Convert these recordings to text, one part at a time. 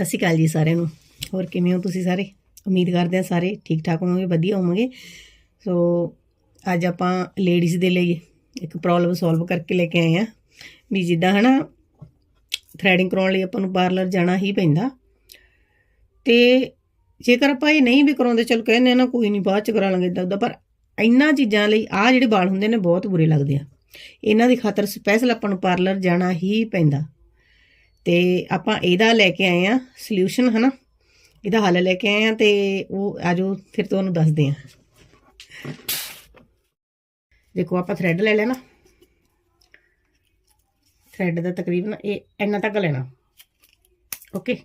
ਸਤਿ ਸ਼੍ਰੀ ਅਕਾਲ ਜੀ ਸਾਰਿਆਂ ਨੂੰ। ਹੋਰ ਕਿਵੇਂ ਹੋ ਤੁਸੀਂ ਸਾਰੇ? ਉਮੀਦ ਕਰਦੇ ਹਾਂ ਸਾਰੇ ਠੀਕ ਠਾਕ ਹੋਵੋਗੇ, ਵਧੀਆ ਹੋਵੋਗੇ। ਸੋ ਅੱਜ ਆਪਾਂ ਲੇਡੀਜ਼ ਦੇ ਲਈ ਇੱਕ ਪ੍ਰੋਬਲਮ ਸੋਲਵ ਕਰਕੇ ਲੈ ਕੇ ਆਏ ਆ ਵੀ ਜਿੱਦਾਂ ਹਨਾ ਥ੍ਰੈਡਿੰਗ ਕਰਾਉਣ ਲਈ ਆਪਾਂ ਨੂੰ ਪਾਰਲਰ ਜਾਣਾ ਹੀ ਪੈਂਦਾ। ਤੇ ਜੇਕਰ ਆਪਾਂ ਇਹ ਨਹੀਂ ਵੀ ਕਰਾਉਂਦੇ, ਚਲ ਕਹਿੰਦੇ ਨਾ ਕੋਈ ਨਹੀਂ, ਬਾਅਦ ਚ ਕਰਾ ਲਾਂਗੇ ਇਦਾਂ ਉਦਾਂ ਪਰ ਇੰਨਾ ਚੀਜ਼ਾਂ ਲਈ ਆ ਜਿਹੜੇ ਵਾਲ ਹੁੰਦੇ ਨੇ ਬਹੁਤ ਬੁਰੇ ਲੱਗਦੇ ਆ। ਇਹਨਾਂ ਦੀ ਖਾਤਰ ਸਪੈਸ਼ਲ ਆਪਾਂ ਨੂੰ ਪਾਰਲਰ ਜਾਣਾ ਹੀ ਪੈਂਦਾ। ਤੇ ਆਪਾਂ ਇਹਦਾ ਲੈ ਕੇ ਆਏ ਆ ਸੋਲੂਸ਼ਨ ਹਨਾ? ਇਹਦਾ ਹੱਲ ਲੈ ਕੇ ਆਏ ਆ ਤੇ ਉਹ ਆਜੋ ਫਿਰ ਤੁਹਾਨੂੰ ਦੱਸਦੇ ਆ ਦੇਖੋ, ਆਪਾਂ ਥ੍ਰੈਡ ਲੈ ਲੈਣਾ। ਥ੍ਰੈਡ ਦਾ ਤਕਰੀਬਨ ਇਹ ਇੰਨਾ ਤੱਕ ਲੈਣਾ। ਓਕੇ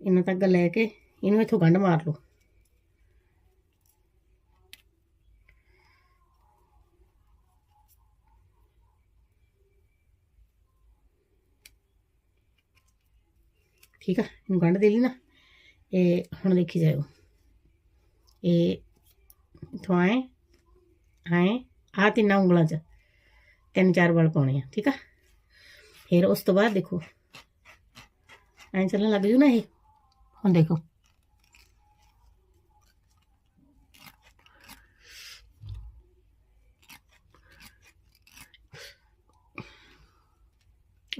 ਇੰਨਾ ਤੱਕ ਲੈ ਕੇ ਇਹਨੂੰ ਇੱਥੋਂ ਗੰਢ ਮਾਰ ਲਓ। ਠੀਕ ਆ? ਇਹਨੂੰ ਗੰਢ ਦੇ ਲਈ ਨਾ। ਇਹ ਹੁਣ ਦੇਖੀ ਜਾਇਓ। ਇਹ ਇੱਥੋਂ ਆਏ ਆਏ ਆ ਤਿੰਨਾਂ ਉਂਗਲਾਂ 'ਚ ਤਿੰਨ ਚਾਰ ਵਾਲ ਪਾਉਣੇ ਆ, ਠੀਕ ਆ? ਫਿਰ ਉਸ ਤੋਂ ਬਾਅਦ ਦੇਖੋ। ਐਂ ਚੱਲਣ ਲੱਗ ਜੂ ਨਾ ਇਹ। ਹੁਣ ਦੇਖੋ।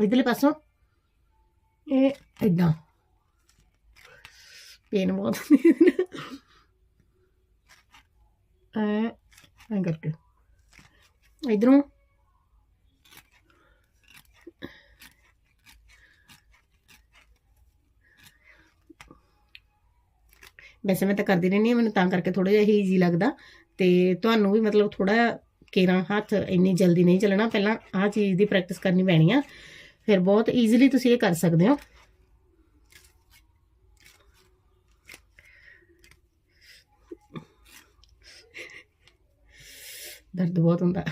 ਇਧਰਲੇ ਪਾਸੋਂ। ਇਹ ਇਦਾਂ ਪੇਨ ਬਹੁਤ ਹੁੰਦੀ ਐਂ ਕਰਕੇ। ਇਧਰੋਂ। ਵੈਸੇ ਮੈਂ ਤਾਂ ਕਰਦੀ ਰਹਿੰਦੀ ਹਾਂ, ਮੈਨੂੰ ਤਾਂ ਕਰਕੇ ਥੋੜਾ ਜਿਹਾ ਹੀ ਈਜ਼ੀ ਲੱਗਦਾ। ਤੇ ਤੁਹਾਨੂੰ ਵੀ ਮਤਲਬ ਥੋੜਾ ਕੇਰਾ ਹੱਥ ਇੰਨੀ ਜਲਦੀ ਨਹੀਂ ਚੱਲਣਾ। ਪਹਿਲਾਂ ਆਹ ਚੀਜ਼ ਦੀ ਪ੍ਰੈਕਟਿਸ ਕਰਨੀ ਪੈਣੀ ਆ। ਫਿਰ ਬਹੁਤ ਈਜ਼ੀਲੀ ਤੁਸੀਂ ਇਹ ਕਰ ਸਕਦੇ ਹੋ। ਦਰਦ ਬਹੁਤ ਹੁੰਦਾ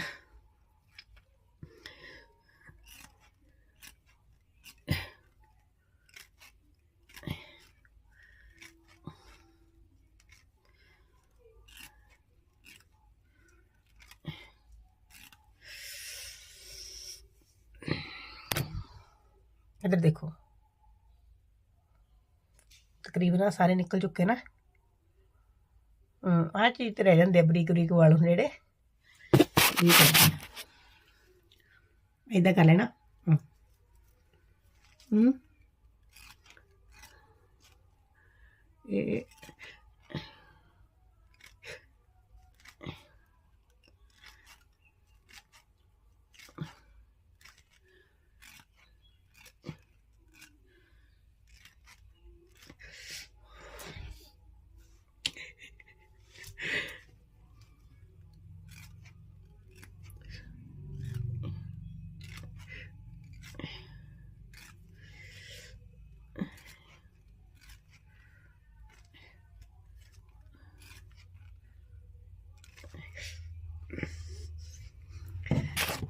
ਇਧਰ ਦੇਖੋ ਤਕਰੀਬਨ ਸਾਰੇ ਨਿਕਲ ਚੁੱਕੇ ਨਾ ਹਮ ਚੀਜ਼ ਤੇ ਰਹਿ ਜਾਂਦੇ ਬਰੀਕ ਬਰੀਕ ਵਾਲ ਜਿਹੜੇ ਇਹ ਕਰਦੇ ਆ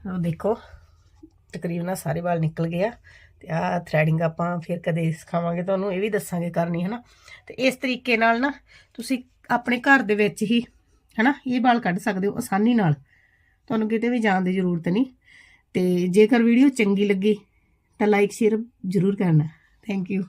ਉਹ ਦੇਖੋ, ਤਕਰੀਬਨ ਆਹ ਸਾਰੇ ਵਾਲ ਨਿਕਲ ਗਏ ਆ ਤੇ ਆ ਥ੍ਰੈਡਿੰਗ ਆਪਾਂ ਫਿਰ ਕਦੇ ਸਿਖਾਵਾਂਗੇ, ਤੁਹਾਨੂੰ ਇਹ ਵੀ ਦੱਸਾਂਗੇ ਕਰਨੀ, ਹਨਾ? ਤੇ ਇਸ ਤਰੀਕੇ ਨਾਲ ਨਾ ਤੁਸੀਂ ਆਪਣੇ ਘਰ ਦੇ ਵਿੱਚ ਹੀ, ਹਨਾ, ਇਹ ਵਾਲ ਕੱਢ ਸਕਦੇ ਹੋ ਆਸਾਨੀ ਨਾਲ। ਤੁਹਾਨੂੰ ਕਿਤੇ ਵੀ ਜਾਣ ਦੀ ਜ਼ਰੂਰਤ ਨਹੀਂ। ਤੇ ਜੇਕਰ ਵੀਡੀਓ ਚੰਗੀ ਲੱਗੀ ਤਾਂ ਲਾਈਕ ਸ਼ੇਅਰ ਜ਼ਰੂਰ ਕਰਨਾ। Thank you